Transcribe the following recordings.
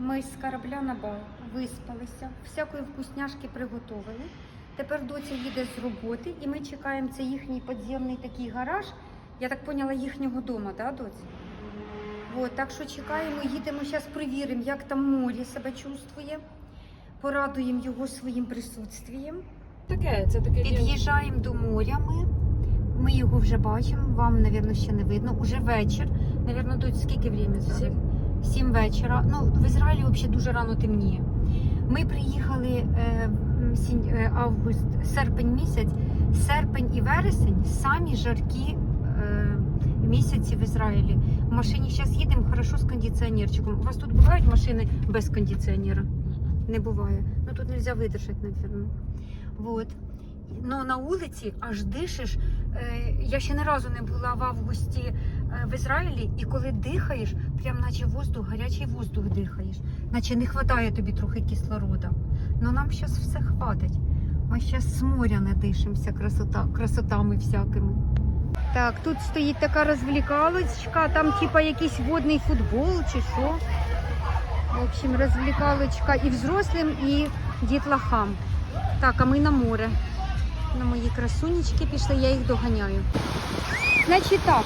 Ми з корабля на бал виспалися, всякої вкусняшки приготували. Тепер доця їде з роботи і ми чекаємо це їхній підземний такий гараж. Я так поняла їхнього дому, да, доця? От, так що чекаємо, їдемо зараз, перевіримо, як там морі себе чувствує. Порадуємо його своїм присутствієм. Таке, це таке Під'їжджаємо до моря. Ми Ми його вже бачимо. Вам, мабуть, ще не видно. Уже вечір. Мабуть, тут скільки часу? 7 вечора. Ну, в Ізраїлі взагалі дуже рано темніє. Ми приїхали е, е, август, серпень місяць, серпень і вересень самі жаркі е, місяці в Ізраїлі. В машині зараз їдемо хорошо з кондиціонерчиком. У вас тут бувають машини без кондиціонера? Не буває. Ну тут не можна видержати, напевно. Вот. Ну на вулиці аж дишиш. Е, я ще не разу не була в августі е, в Ізраїлі, і коли дихаєш, прям наче воздух, гарячий воздух дихаєш, наче не вистачає тобі трохи кислорода. Ну нам зараз все хватить. Ми зараз з моря не дишимося красота, красотами всякими. Так, тут стоїть така розвлікалочка, там типа якийсь водний футбол чи що. В общем, розвлікалочка і взрослим, і дітлахам. Так, а ми на море. На мої красунечки пішли, я їх доганяю. Значить так,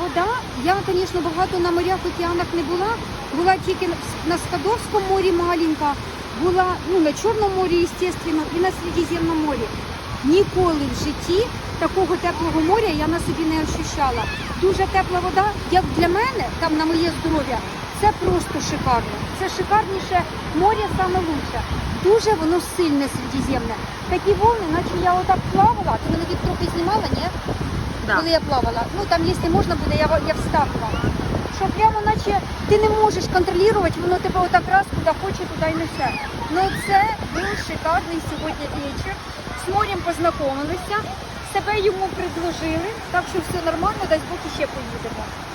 вода, я, звісно, багато на морях, океанах не була. Була тільки на Скадовському морі маленька, була ну, на Чорному морі, звісно, і на Середземному морі. Ніколи в житті такого теплого моря я на собі не ощущала. Дуже тепла вода, як для мене, там на моє здоров'я, це просто шикарно. Це шикарніше море саме лучше. Дуже воно сильне середземне. Такі волни, наче я отак плавала, ти мене від трохи знімала, ні? Коли я плавала. Ну там, якщо можна буде, я, я вставила. Що прямо наче ти не можеш контролювати, воно тебе отак раз куди хоче, туди й несе. Ну це був шикарний сьогодні вечір. З морем познайомилися, себе йому предложили, так що все нормально, дасть Бог ще поїдемо.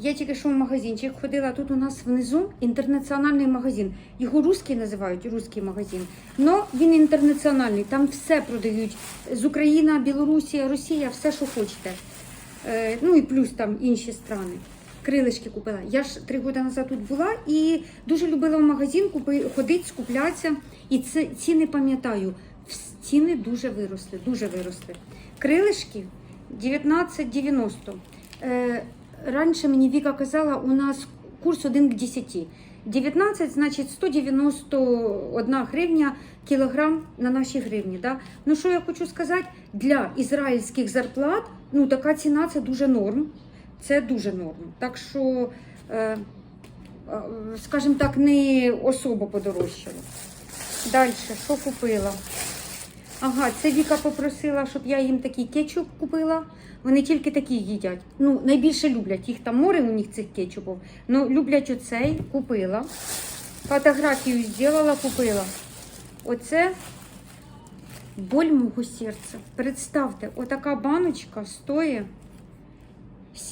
Я тільки що в магазинчик ходила. Тут у нас внизу інтернаціональний магазин. Його русський називають русський магазин. Но він інтернаціональний. Там все продають з України, Білорусія, Росія, все, що хочете. Е, ну і плюс там інші страни. Крилишки купила. Я ж три роки назад тут була і дуже любила в магазин ходити, скуплятися. І це ціни пам'ятаю. Ціни дуже виросли, дуже виросли. Крилишки 19,90. Раніше мені Віка казала, у нас курс 1 к 10. 19, значить 191 гривня кілограм на наші гривні. Да? Ну що я хочу сказати, для ізраїльських зарплат ну, така ціна це дуже норм. Це дуже норм. Так що, е, е, скажімо так, не особо подорожчало. Далі, що купила? Ага, це Віка попросила, щоб я їм такий кетчуп купила. Вони тільки такі їдять. Ну, найбільше люблять. Їх там море у них цих кетчупів. Ну, люблять оцей, купила. Фотографію зробила, купила. Оце боль мого серця. Представте, отака баночка стоїть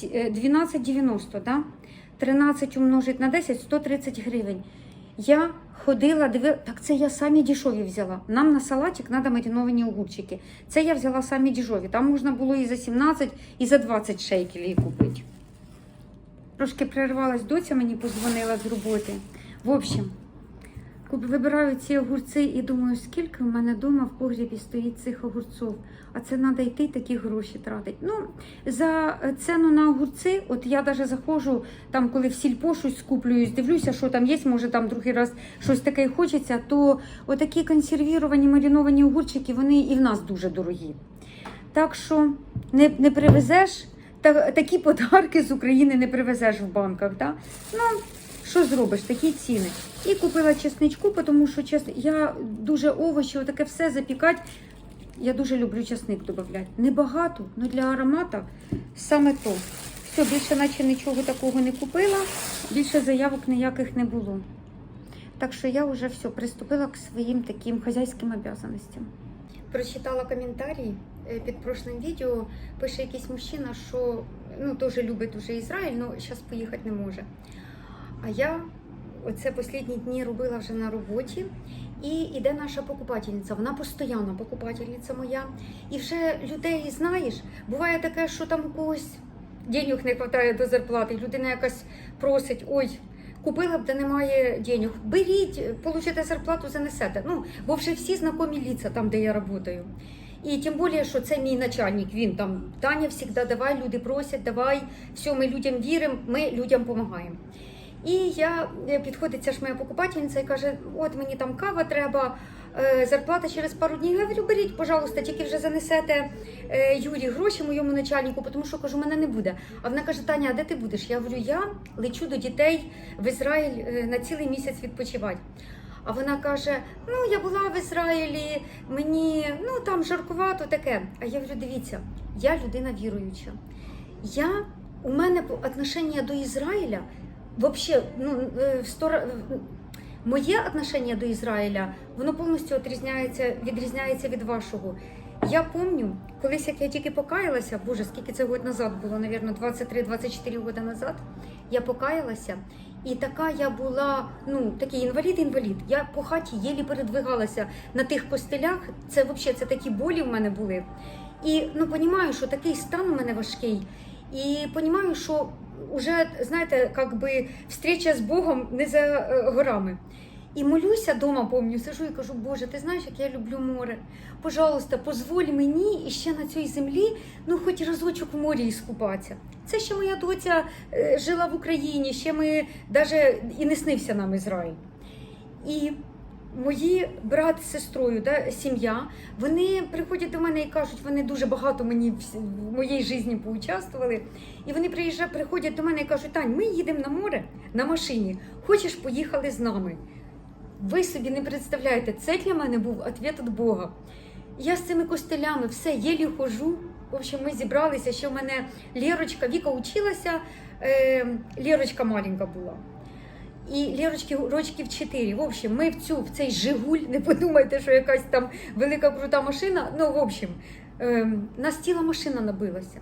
е, 12,90, да? 13 умножить на 10 130 гривень. Я ходила, диви... так це я самі дешеві взяла. Нам на салатик треба мариновані огурчики. Це я взяла самі дешеві. Там можна було і за 17, і за 20 шейкелів купити. Трошки перервалась доця, мені позвонила з роботи. В общем, вибираю ці огурці і думаю, скільки в мене вдома в погрібі стоїть цих огурців. А це треба йти такі гроші тратити. Ну, за ціну на огурці, от я навіть заходжу, там, коли в сільпо щось скуплююсь, дивлюся, що там є, може там другий раз щось таке хочеться, то отакі консервіровані мариновані огурчики, вони і в нас дуже дорогі. Так що не, не привезеш, та, такі подарки з України не привезеш в банках. Да? Ну, що зробиш, такі ціни. І купила чесничку, тому що чесно, я дуже овочі, отаке все запікати. Я дуже люблю чесник додати. Небагато, але для аромату саме то. Все, більше наче нічого такого не купила, більше заявок ніяких не було. Так що я вже все приступила к своїм таким хазяйським обов'язанностям. Прочитала коментарі е, під прошлим відео. Пише якийсь мужчина, що ну, теж любить уже Ізраїль, але зараз поїхати не може. А я оце останні дні робила вже на роботі. І іде наша покупательниця, вона постійна покупательниця моя. І вже людей знаєш, буває таке, що там у когось денег не вистачає до зарплати, людина якась просить, ой, купила б, де немає денег. Беріть, получите зарплату, занесете. Ну, бо вже всі знайомі ліца там, де я працюю. І тим більше, що це мій начальник. Він там Таня завжди давай, люди просять, давай, все, ми людям віримо, ми людям допомагаємо. І я е, підходить ця ж моя покупательниця і каже: от мені там кава треба, е, зарплата через пару днів. Я говорю, беріть, пожалуйста, тільки вже занесете е, Юрі гроші моєму начальнику, тому що кажу, мене не буде. А вона каже: Таня, а де ти будеш? Я говорю, я лечу до дітей в Ізраїль на цілий місяць відпочивати. А вона каже: Ну, я була в Ізраїлі, мені ну там жаркувато таке. А я говорю, дивіться, я людина віруюча. Я у мене по- отношення до Ізраїля вообще, ну, е, в стор- моє отношення до Ізраїля, воно повністю відрізняється, відрізняється від вашого. Я пам'ятаю, колись як я тільки покаялася, боже, скільки це років назад було, напевно, 23-24 роки назад, я покаялася. І така я була, ну такий інвалід-інвалід. Я по хаті єлі передвигалася на тих костелях. Це взагалі це такі болі в мене були. І ну понімаю, що такий стан у мене важкий. І понімаю, що вже, знаєте, як би встреча з Богом не за е, горами. І молюся дома, помню, сижу і кажу, Боже, ти знаєш, як я люблю море. Пожалуйста, позволь мені і ще на цій землі, ну хоч разочок в морі іскупатися. Це ще моя доця е, жила в Україні, ще ми навіть і не снився нам Ізраїль. І мої брат з сестрою, да, сім'я, вони приходять до мене і кажуть, вони дуже багато мені в, моїй житті поучаствували. І вони приїжджають, приходять до мене і кажуть, Тань, ми їдемо на море на машині. Хочеш, поїхали з нами? Ви собі не представляєте, це для мене був відповідь від Бога. Я з цими костелями все єлі хожу. В общем, ми зібралися, що в мене Лєрочка, Віка училася, е, Лєрочка маленька була. І Лєрочки рочків 4. В общем, ми в цю в цей Жигуль, не подумайте, що якась там велика крута машина. Ну, в общем, е, нас ціла машина набилася.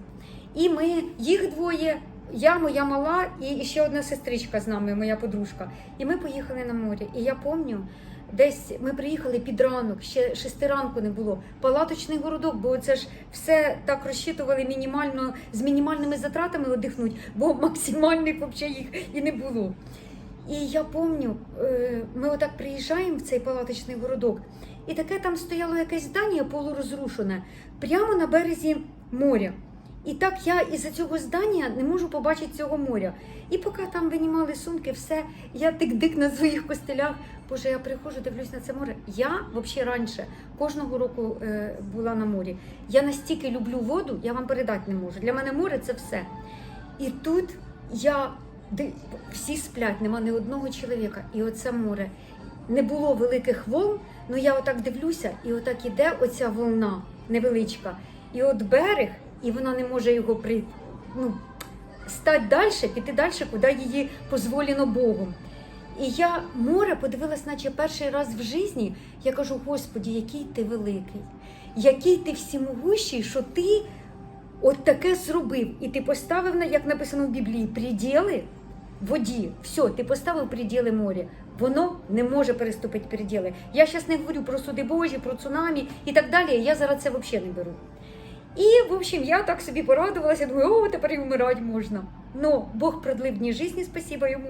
І ми, їх двоє, я, моя мала, і ще одна сестричка з нами, моя подружка. І ми поїхали на море. І я пам'ятаю, десь ми приїхали під ранок, ще шести ранку не було. Палаточний городок, бо це ж все так розчитували мінімально з мінімальними затратами одихнуть, бо максимальних взагалі їх і не було. І я пам'ятаю, е, ми отак приїжджаємо в цей палаточний городок, і таке там стояло якесь здання полурозрушене прямо на березі моря. І так я із-за цього здання не можу побачити цього моря. І поки там винімали сумки, все, я тик-дик на своїх костелях. Боже, я приходжу, дивлюсь на це море. Я взагалі раніше кожного року е, була на морі. Я настільки люблю воду, я вам передати не можу. Для мене море це все. І тут я всі сплять, нема ні одного чоловіка. І оце море. Не було великих волн, але я отак дивлюся, і отак іде оця волна невеличка. І от берег, і вона не може його при, ну, стати далі, піти далі, куди її дозволено Богом. І я море подивилась, наче перший раз в житті. Я кажу: Господі, який ти великий, який ти всемогущий, що ти от таке зробив. І ти поставив, як написано в Біблії, приділи воді. Все, ти поставив приділи моря. Воно не може переступити приділи. Я зараз не говорю про суди Божі, про цунамі і так далі. Я зараз це взагалі не беру. І, в общем, я так собі порадувалася, думаю, о, тепер і вмирати можна. Ну, Бог продлив дні житті, спасіба йому.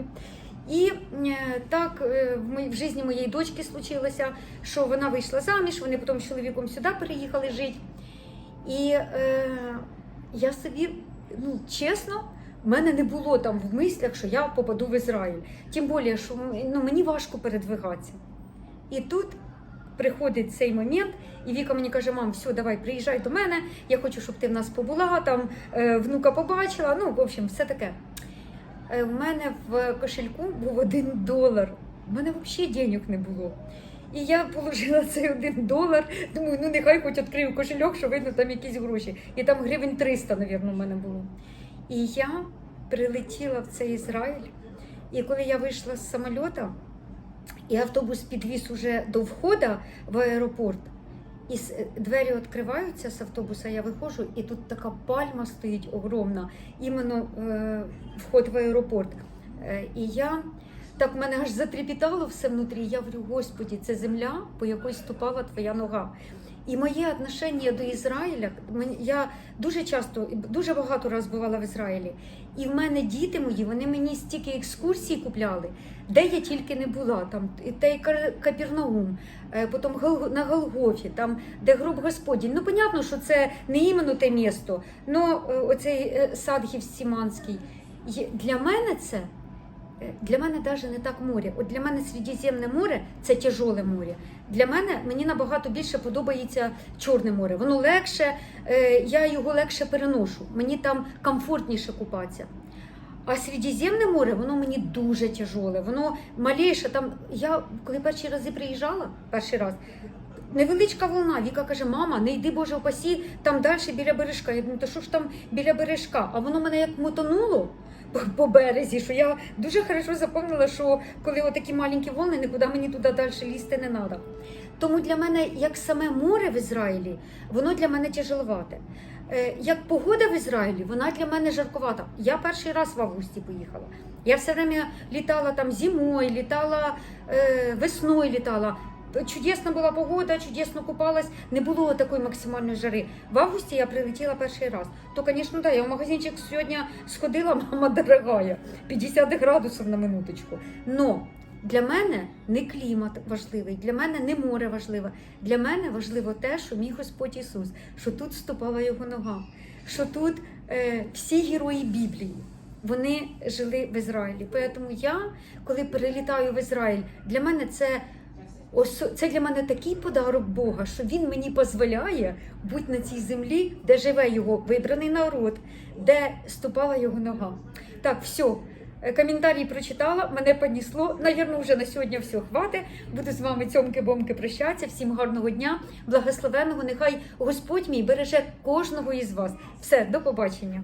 І е, так е, в житті моєї дочки случилося, що вона вийшла заміж, вони потім з чоловіком сюди переїхали жити. І е, я собі, ну чесно, в мене не було там в мислях, що я попаду в Ізраїль. Тим більше, що ну, мені важко передвигатися. І тут приходить цей момент, і Віка мені каже: мам, все, давай, приїжджай до мене, я хочу, щоб ти в нас побула, там е, внука побачила. Ну, в общем, все таке. Е, в мене в кошельку був один долар. У мене взагалі денег не було. І я положила цей один долар. Думаю, ну нехай хоч відкрию кошельок, що видно там якісь гроші. І там гривень 300, мабуть, у мене було. І я прилетіла в цей Ізраїль. І коли я вийшла з самоліта, і автобус підвіз уже до входу в аеропорт, і двері відкриваються з автобуса, я виходжу, і тут така пальма стоїть огромна, іменно е, вход в аеропорт. Е, і я так мене аж затріпітало все внутрі. Я говорю, Господі, це земля, по якій ступала твоя нога. І моє отношення до Ізраїля, я дуже часто, дуже багато разів бувала в Ізраїлі. І в мене діти мої, вони мені стільки екскурсій купляли, де я тільки не була. Там і те й Кар- Капернаум, е, потім на Голгофі, там, де гроб Господень. Ну, понятно, що це не іменно те місто, але оцей е, сад Гефсіманський. Є- Для мене це. Е, Для мене навіть не так море. От для мене Середземне море це тяжоле море. Для мене мені набагато більше подобається Чорне море. Воно легше, е, я його легше переношу. Мені там комфортніше купатися. А Середземне море, воно мені дуже тяжоле. Воно маліше. Там я коли перші рази приїжджала, перший раз. Невеличка волна. Віка каже: мама, не йди Боже опасі, там далі біля бережка. Я думаю, то що ж там біля бережка? А воно мене як мотонуло по, березі, що я дуже хорошо запам'ятала, що коли отакі маленькі волни, нікуди мені туди далі лізти не треба. Тому для мене, як саме море в Ізраїлі, воно для мене тяжеловате. Е, Як погода в Ізраїлі, вона для мене жарковата. Я перший раз в августі поїхала. Я все время літала там зимою, літала е, весною літала. Чудесна була погода, чудесно купалась, не було такої максимальної жари. В августі я прилетіла перший раз. То, звісно, да, я в магазинчик сьогодні сходила, мама дорогая, 50 градусів на минуточку. Но для мене не клімат важливий, для мене не море важливе. Для мене важливо те, що мій Господь Ісус, що тут ступала його нога, що тут е, всі герої Біблії. Вони жили в Ізраїлі. Тому я, коли перелітаю в Ізраїль, для мене це ос- це для мене такий подарок Бога, що він мені дозволяє бути на цій землі, де живе його вибраний народ, де ступала його нога. Так, все. Коментарі прочитала, мене понесло. Навірно, вже на сьогодні все хватить. Буду з вами цьомки-бомки прощатися. Всім гарного дня, благословенного. Нехай Господь мій береже кожного із вас. Все, до побачення.